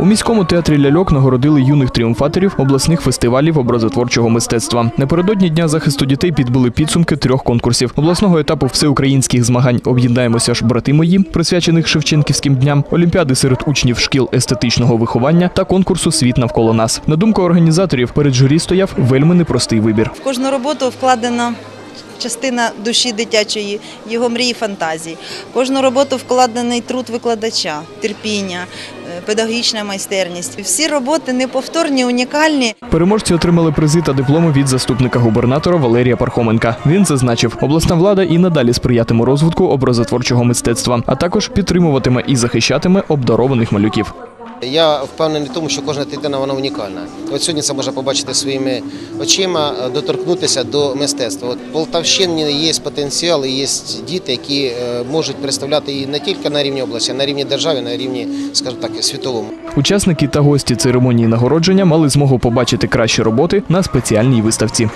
У міському театрі ляльок нагородили юних тріумфаторів обласних фестивалів образотворчого мистецтва. Напередодні дня захисту дітей підбили підсумки трьох конкурсів обласного етапу всеукраїнських змагань Об'єднаємося ж, брати мої, присвячених Шевченківським дням, олімпіади серед учнів шкіл естетичного виховання та конкурсу Світ навколо нас. На думку організаторів, перед журі стояв вельми непростий вибір. В кожну роботу вкладена частина душі дитячої, його мрії, фантазії. Кожну роботу вкладений труд викладача, терпіння, педагогічна майстерність. Всі роботи неповторні, унікальні. Переможці отримали призи та дипломи від заступника губернатора Валерія Пархоменка. Він зазначив, обласна влада і надалі сприятиме розвитку образотворчого мистецтва, а також підтримуватиме і захищатиме обдарованих малюків. Я впевнений в тому, що кожна дитина вона унікальна. От сьогодні це можна побачити своїми очима, е, доторкнутися до мистецтва. От Полтавщині є потенціал, є діти, які е, можуть представляти її не тільки на рівні області, а на рівні держави, на рівні, скажімо так, світовому. Учасники та гості церемонії нагородження мали змогу побачити кращі роботи на спеціальній виставці.